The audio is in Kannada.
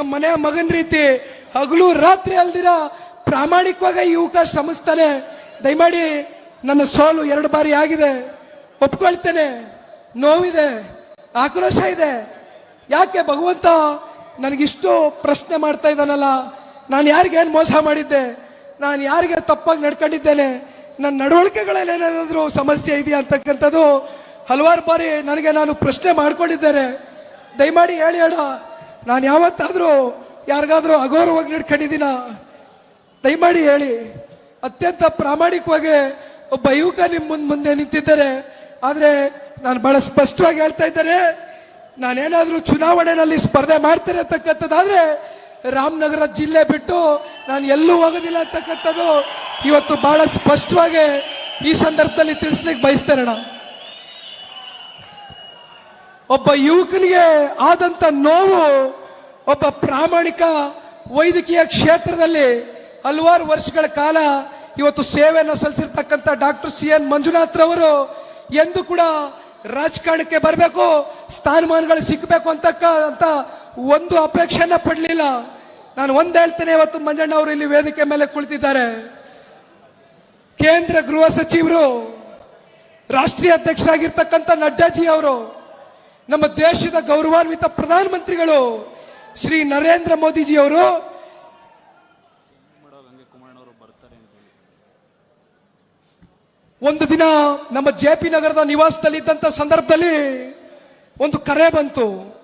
ಮನೆ ಮಗನ ರೀತಿ ಹಗಲು ರಾತ್ರಿ ಅಲ್ದಿರ ಪ್ರಾಮಾಣಿಕವಾಗಿ ಯುವಕ ಶ್ರಮಿಸ್ತಾನೆ. ದಯಮಾಡಿ ನನ್ನ ಸೋಲು ಎರಡು ಬಾರಿ ಆಗಿದೆ. ಒಪ್ಕೊಳ್ತೇನೆ. ನೋವಿದೆ. ಆಕ್ರೋಶ ಇದೆ. ಯಾಕೆ ಭಗವಂತ ನನಗಿಷ್ಟು ಪ್ರಶ್ನೆ ಮಾಡ್ತಾ ಇದ್ದಾನಲ್ಲ? ನಾನು ಯಾರಿಗೇನು ಮೋಸ ಮಾಡಿದ್ದೆ? ನಾನು ಯಾರಿಗೆ ತಪ್ಪಾಗಿ ನಡ್ಕೊಂಡಿದ್ದೇನೆ? ನನ್ನ ನಡವಳಿಕೆಗಳಲ್ಲಿ ಏನಾದರೂ ಸಮಸ್ಯೆ ಇದೆಯಾ ಅಂತಕ್ಕಂಥದ್ದು ಹಲವಾರು ಬಾರಿ ನನಗೆ ನಾನು ಪ್ರಶ್ನೆ ಮಾಡ್ಕೊಂಡಿದ್ದೇನೆ. ದಯಮಾಡಿ ಹೇಳಿ ಅಣ್ಣ. ನಾನು ಯಾವತ್ತಾದರೂ ಯಾರಿಗಾದರೂ ಅಗೌರವಾಗಿ ನಡ್ಕೊಂಡಿದ್ದೀನ? ದಯಮಾಡಿ ಹೇಳಿ. ಅತ್ಯಂತ ಪ್ರಾಮಾಣಿಕವಾಗಿ ಒಬ್ಬ ಯುವಕ ನಿಮ್ಮ ಮುಂದೆ ಮುಂದೆ ನಿಂತಿದ್ದಾರೆ. ಆದರೆ ನಾನು ಬಹಳ ಸ್ಪಷ್ಟವಾಗಿ ಹೇಳ್ತಾ ಇದ್ದಾರೆ ನಾನೇನಾದರೂ ಚುನಾವಣೆಯಲ್ಲಿ ಸ್ಪರ್ಧೆ ಮಾಡ್ತೇನೆ ಅಂತಕ್ಕಂಥದ್ದಾದ್ರೆ ರಾಮನಗರ ಜಿಲ್ಲೆ ಬಿಟ್ಟು ನಾನು ಎಲ್ಲೂ ಹೋಗೋದಿಲ್ಲ ಅಂತಕ್ಕಂಥದ್ದು ಇವತ್ತು ಬಹಳ ಸ್ಪಷ್ಟವಾಗಿ ಈ ಸಂದರ್ಭದಲ್ಲಿ ತಿಳಿಸ್ಲಿಕ್ಕೆ ಬಯಸ್ತೇನೆ ಒಬ್ಬ ಯುವಕನಿಗೆ ಆದಂತ ನೋವು, ಒಬ್ಬ ಪ್ರಾಮಾಣಿಕ ವೈದ್ಯಕೀಯ ಕ್ಷೇತ್ರದಲ್ಲಿ ಹಲವಾರು ವರ್ಷಗಳ ಕಾಲ ಇವತ್ತು ಸೇವೆಯನ್ನು ಸಲ್ಲಿಸಿರ್ತಕ್ಕಂಥ ಡಾಕ್ಟರ್ ಸಿ ಎನ್ ಮಂಜುನಾಥ್ ರವರು ಎಂದು ಕೂಡ ರಾಜಕಾರಣಕ್ಕೆ ಬರಬೇಕು, ಸ್ಥಾನಮಾನಗಳು ಸಿಕ್ಕಬೇಕು ಅಂತಕ್ಕ, ಅಂತ ಒಂದು ಅಪೇಕ್ಷೆನ ಪಡಲಿಲ್ಲ. ನಾನು ಒಂದು ಹೇಳ್ತೇನೆ, ಇವತ್ತು ಮಂಜಣ್ಣ ಅವರು ಇಲ್ಲಿ ವೇದಿಕೆ ಮೇಲೆ ಕುಳಿತಿದ್ದಾರೆ. ಕೇಂದ್ರ ಗೃಹ ಸಚಿವರು, ರಾಷ್ಟ್ರೀಯ ಅಧ್ಯಕ್ಷರಾಗಿರ್ತಕ್ಕಂಥ ನಡ್ಡಾಜಿ ಅವರು ನಮ್ಮ ದೇಶದ ಗೌರವಾನ್ವಿತ ಪ್ರಧಾನಮಂತ್ರಿಗಳು ಶ್ರೀ ನರೇಂದ್ರ ಮೋದಿಜಿ ಅವರು ಒಂದು ದಿನ ನಮ್ಮ ಜೆ ಪಿ ನಗರದ ನಿವಾಸದಲ್ಲಿ ಇದ್ದಂತ ಸಂದರ್ಭದಲ್ಲಿ ಒಂದು ಕರೆ ಬಂತು.